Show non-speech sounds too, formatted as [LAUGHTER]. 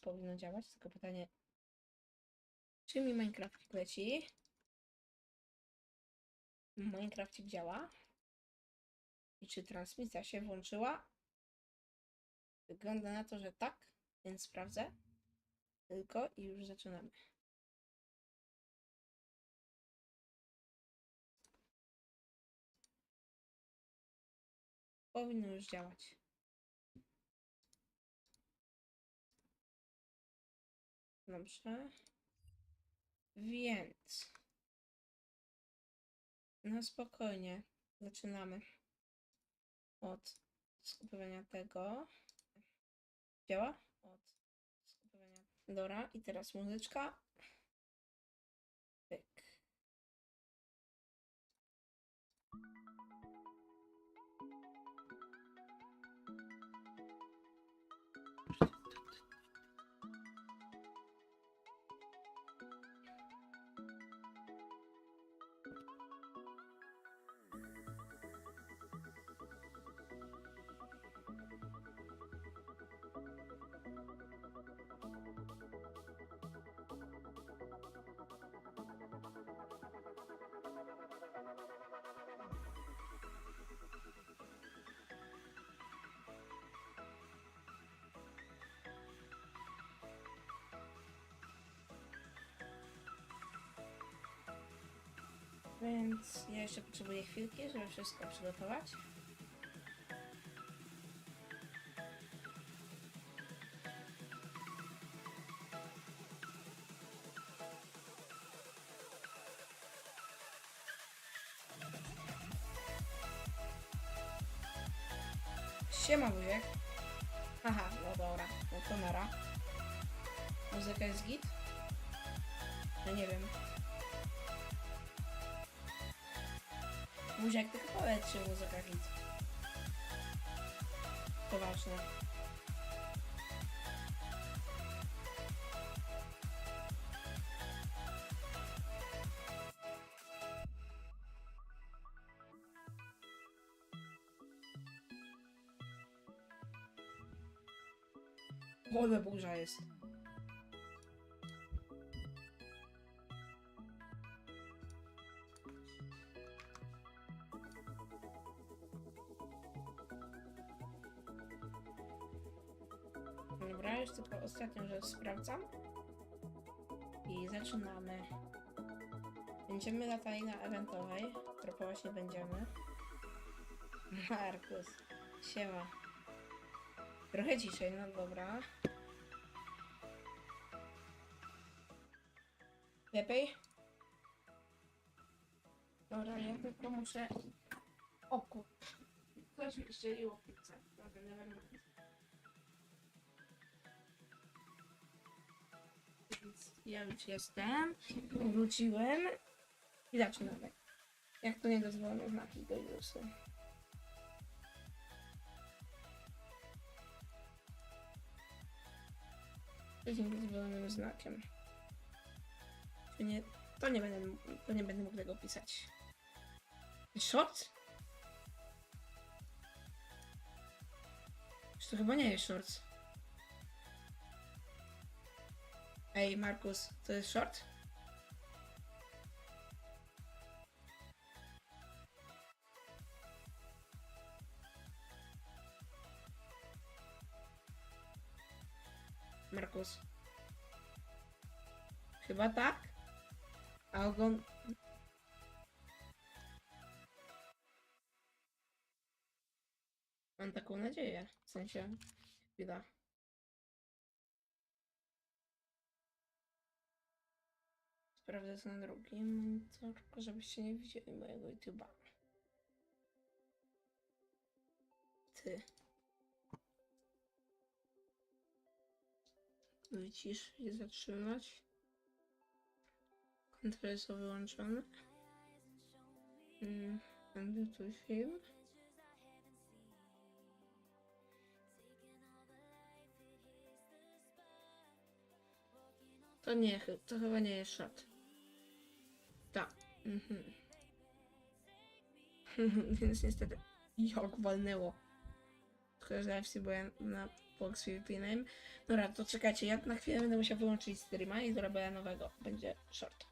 powinno działać, tylko pytanie, czy mi Minecraft leci? Minecraft działa? I czy transmisja się włączyła? Wygląda na to, że tak, więc sprawdzę. Tylko i już zaczynamy. Powinno już działać. Dobrze. Więc na spokojnie zaczynamy od skupowania tego. Działa? Od skupowania. Dobra, i teraz muzyczka. Więc ja jeszcze potrzebuję chwilki, żeby wszystko przygotować. Siema wujek. Aha, no dobra, no to nara. Muzyka jest git? Ja nie wiem. Buziak, tylko powiedz, czy muzyka hit. To ważne. Ale burza jest. Już tylko ostatnią rzecz sprawdzam. I zaczynamy. Będziemy latali na eventowej. Dropować nie będziemy. Markus, siema. Trochę ciszej, no dobra. Lepiej? Dobra, ja tylko muszę... O kur... Ktoś mi strzeliło w pizzę. Dobra, ja już jestem, wróciłem i zaczynamy. Jak to niedozwolone znaki do wirusu. Z niedozwolonym znakiem. To nie, to nie będę, to nie będę mógł tego pisać. Short? To chyba nie jest shorts? Ej, Markus, to jest short? Markus. Chyba tak? A ogon... Mam taką nadzieję. W sensie... Chwila. Sprawdzę to na drugim monitorku, żebyście nie widzieli mojego YouTube'a. Ty. Wycisz i zatrzymać. Kontrole są wyłączone. Mm, edytuj film. To nie, to chyba nie jest shot. Mhm. [LAUGHS] Więc niestety. Jak walnęło. Z AFC, bo ja na z VPN-em. Dobra, to czekajcie, ja na chwilę będę musiał wyłączyć streama i zrobię nowego. Będzie short.